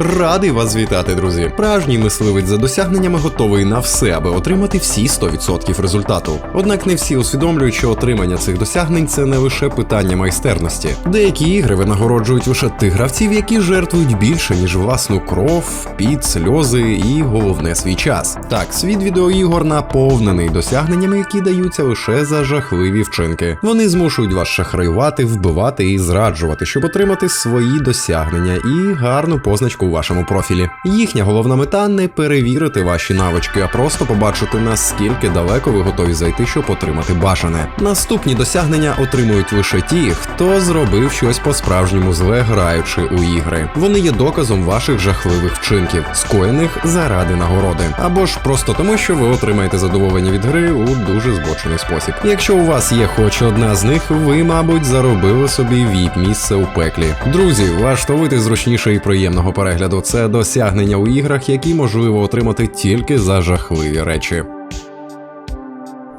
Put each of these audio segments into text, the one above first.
Радий вас вітати, друзі. Пражній мисливець за досягненнями готовий на все, аби отримати всі 100% результату. Однак не всі усвідомлюють, що отримання цих досягнень це не лише питання майстерності. Деякі ігри винагороджують лише тих гравців, які жертвують більше, ніж власну кров, піт, сльози і головне свій час. Так, світ відеоігор наповнений досягненнями, які даються лише за жахливі вчинки. Вони змушують вас шахраювати, вбивати і зраджувати, щоб отримати свої досягнення і гарну позначку у вашому профілі. Їхня головна мета не перевірити ваші навички, а просто побачити наскільки далеко ви готові зайти, щоб отримати бажане. Наступні досягнення отримують лише ті, хто зробив щось по-справжньому зле, граючи у ігри. Вони є доказом ваших жахливих вчинків, скоєних заради нагороди, або ж просто тому, що ви отримаєте задоволення від гри у дуже збочений спосіб. Якщо у вас є хоч одна з них, ви, мабуть, заробили собі віп місце у пеклі. Друзі, влаштовуйте зручніше і приємного перегляду. Це досягнення у іграх, які можливо отримати тільки за жахливі речі.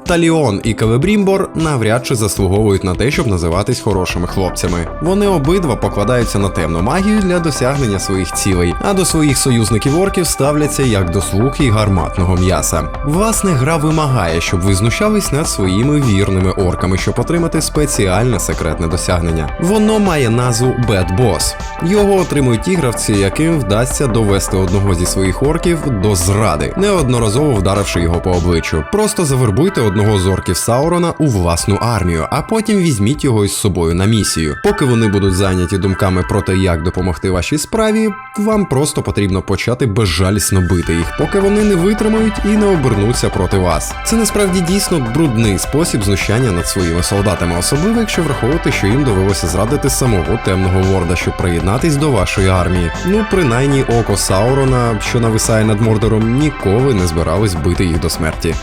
Таліон і Келебрімбор навряд чи заслуговують на те, щоб називатись хорошими хлопцями. Вони обидва покладаються на темну магію для досягнення своїх цілей, а до своїх союзників орків ставляться як до слуг і гарматного м'яса. Власне, гра вимагає, щоб ви знущались над своїми вірними орками, щоб отримати спеціальне секретне досягнення. Воно має назву Bad Boss. Його отримують ті гравці, яким вдасться довести одного зі своїх орків до зради, неодноразово вдаривши його по обличчю. Просто завербуйте одного з орків Саурона у власну армію, а потім візьміть його із собою на місію. Поки вони будуть зайняті думками про те, як допомогти вашій справі, вам просто потрібно почати безжалісно бити їх, поки вони не витримають і не обернуться проти вас. Це насправді дійсно брудний спосіб знущання над своїми солдатами, особливо якщо враховувати, що їм довелося зрадити самого темного лорда, щоб приєднатись до вашої армії. Ну, принаймні, око Саурона, що нависає над Мордором, ніколи не збиралось бити їх до смерті.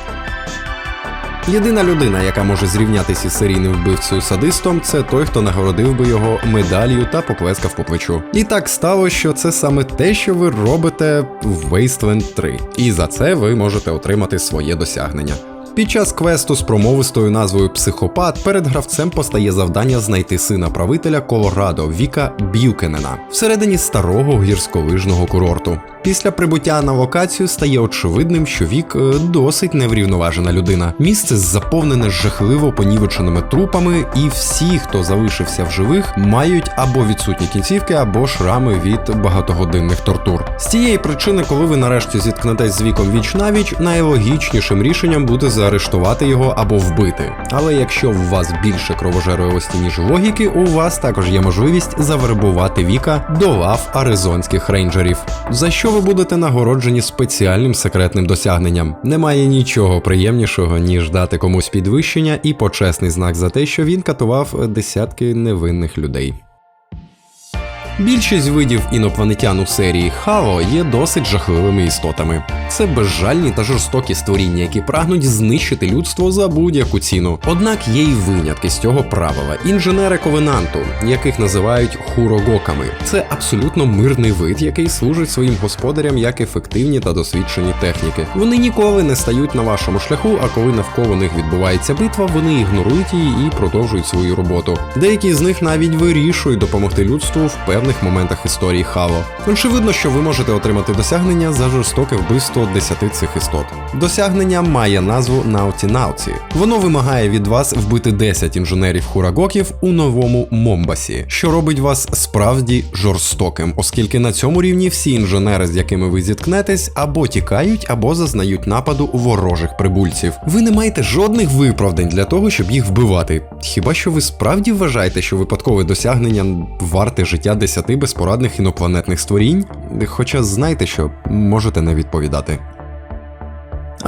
Єдина людина, яка може зрівнятися із серійним вбивцею садистом, це той, хто нагородив би його медаллю та поплескав по плечу. І так стало, що це саме те, що ви робите в Wasteland 3. І за це ви можете отримати своє досягнення. Під час квесту з промовистою назвою Психопат перед гравцем постає завдання знайти сина правителя Колорадо Віка Б'юкенена всередині старого гірськолижного курорту. Після прибуття на локацію стає очевидним, що вік е, досить неврівноважена людина. Місце заповнене жахливо понівеченими трупами, і всі, хто залишився в живих, мають або відсутні кінцівки, або шрами від багатогодинних тортур. З цієї причини, коли ви нарешті зіткнетесь з віком віч навіч, найлогічнішим рішенням буде заарештувати його або вбити. Але якщо у вас більше кровожерливості, ніж логіки, у вас також є можливість завербувати віка до лав аризонських рейнджерів. За що ви будете нагороджені спеціальним секретним досягненням. Немає нічого приємнішого, ніж дати комусь підвищення і почесний знак за те, що він катував десятки невинних людей. Більшість видів інопланетян у серії Хао є досить жахливими істотами. Це безжальні та жорстокі створіння, які прагнуть знищити людство за будь-яку ціну. Однак є й винятки з цього правила. Інженери ковенанту, яких називають хурогоками. Це абсолютно мирний вид, який служить своїм господарям як ефективні та досвідчені техніки. Вони ніколи не стають на вашому шляху, а коли навколо них відбувається битва, вони ігнорують її і продовжують свою роботу. Деякі з них навіть вирішують допомогти людству в певних моментах історії Хало. Очевидно, що ви можете отримати досягнення за жорстоке вбивство 10 цих істот. Досягнення має назву Науті Науті. Воно вимагає від вас вбити 10 інженерів хурагоків у новому Момбасі, що робить вас справді жорстоким, оскільки на цьому рівні всі інженери, з якими ви зіткнетесь, або тікають, або зазнають нападу ворожих прибульців. Ви не маєте жодних виправдань для того, щоб їх вбивати. Хіба що ви справді вважаєте, що випадкове досягнення варте життя 10 безпорадних інопланетних створінь? Хоча знайте, що можете не відповідати.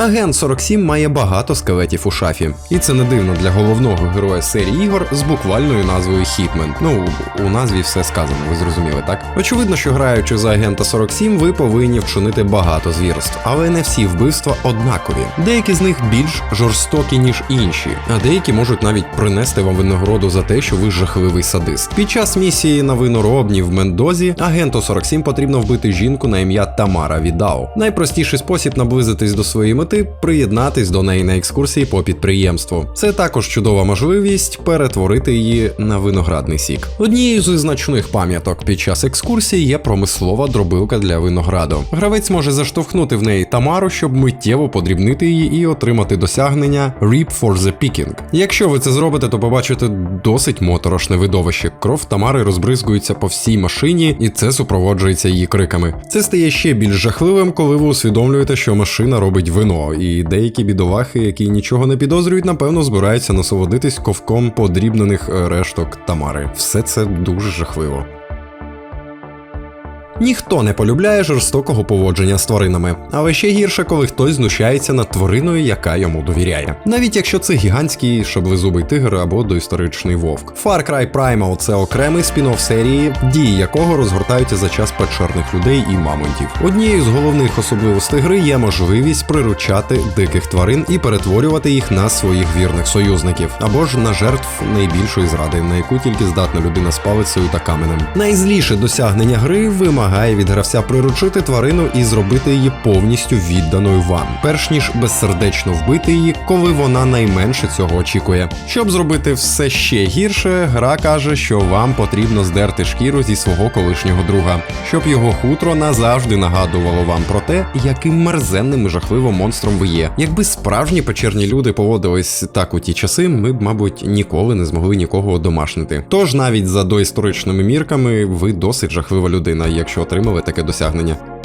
Агент 47 має багато скелетів у шафі, і це не дивно для головного героя серії ігор з буквальною назвою Хітмен. Ну, у назві все сказано, ви зрозуміли, так? Очевидно, що граючи за агента 47, ви повинні вчинити багато звірств, але не всі вбивства однакові. Деякі з них більш жорстокі, ніж інші, а деякі можуть навіть принести вам винагороду за те, що ви жахливий садист. Під час місії на виноробні в Мендозі агенту 47 потрібно вбити жінку на ім'я Тамара Відао. Найпростіший спосіб наблизитись до своєї мети спробувати приєднатись до неї на екскурсії по підприємству. Це також чудова можливість перетворити її на виноградний сік. Однією з значних пам'яток під час екскурсії є промислова дробилка для винограду. Гравець може заштовхнути в неї Тамару, щоб миттєво подрібнити її і отримати досягнення Reap for the Picking. Якщо ви це зробите, то побачите досить моторошне видовище. Кров Тамари розбризгується по всій машині, і це супроводжується її криками. Це стає ще більш жахливим, коли ви усвідомлюєте, що машина робить вино, і деякі бідолахи, які нічого не підозрюють, напевно, збираються насолодитись ковком подрібнених е, решток Тамари. Все це дуже жахливо. Ніхто не полюбляє жорстокого поводження з тваринами, але ще гірше, коли хтось знущається над твариною, яка йому довіряє. Навіть якщо це гігантський шаблезубий тигр або доісторичний вовк. Far Cry Primal – це окремий спін-офф серії, дії якого розгортаються за час печерних людей і мамонтів. Однією з головних особливостей гри є можливість приручати диких тварин і перетворювати їх на своїх вірних союзників, або ж на жертв найбільшої зради, на яку тільки здатна людина з палицею та каменем. Найзліше досягнення гри вимагає від гравця приручити тварину і зробити її повністю відданою вам, перш ніж безсердечно вбити її, коли вона найменше цього очікує. Щоб зробити все ще гірше, гра каже, що вам потрібно здерти шкіру зі свого колишнього друга, щоб його хутро назавжди нагадувало вам про те, яким мерзенним і жахливим монстром ви є. Якби справжні печерні люди поводились так у ті часи, ми б, мабуть, ніколи не змогли нікого одомашнити. Тож навіть за доісторичними мірками ви досить жахлива людина, якщо отримали таке досягнення.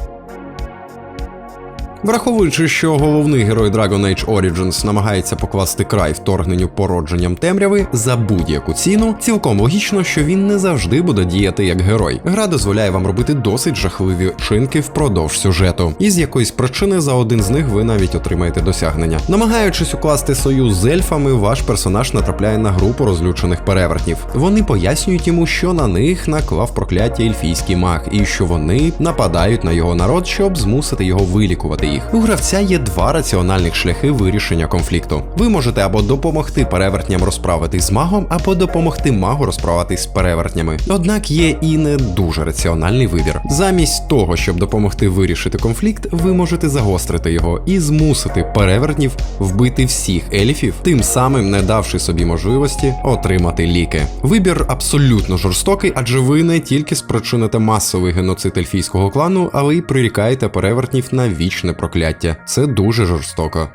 Враховуючи, що головний герой Dragon Age Origins намагається покласти край вторгненню породженням темряви за будь-яку ціну, цілком логічно, що він не завжди буде діяти як герой. Гра дозволяє вам робити досить жахливі вчинки впродовж сюжету, і з якоїсь причини за один з них ви навіть отримаєте досягнення. Намагаючись укласти союз з ельфами, ваш персонаж натрапляє на групу розлючених перевертнів. Вони пояснюють йому, що на них наклав прокляття ельфійський маг, і що вони нападають на його народ, щоб змусити його вилікувати їх. У гравця є два раціональних шляхи вирішення конфлікту. Ви можете або допомогти перевертням розправитись з магом, або допомогти магу розправитись з перевертнями. Однак є і не дуже раціональний вибір. Замість того, щоб допомогти вирішити конфлікт, ви можете загострити його і змусити перевертнів вбити всіх ельфів, тим самим не давши собі можливості отримати ліки. Вибір абсолютно жорстокий, адже ви не тільки спричините масовий геноцид ельфійського клану, але й прирікаєте перевертнів на вічне прокляття. Це дуже жорстоко.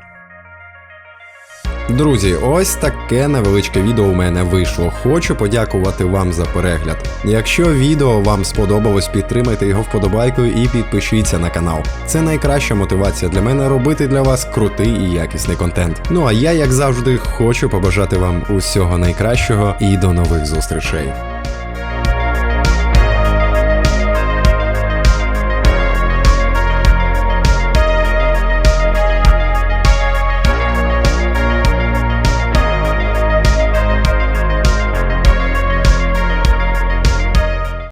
Друзі, ось таке невеличке відео у мене вийшло. Хочу подякувати вам за перегляд. Якщо відео вам сподобалось, підтримайте його вподобайкою і підпишіться на канал. Це найкраща мотивація для мене робити для вас крутий і якісний контент. Ну а я, як завжди, хочу побажати вам усього найкращого і до нових зустрічей.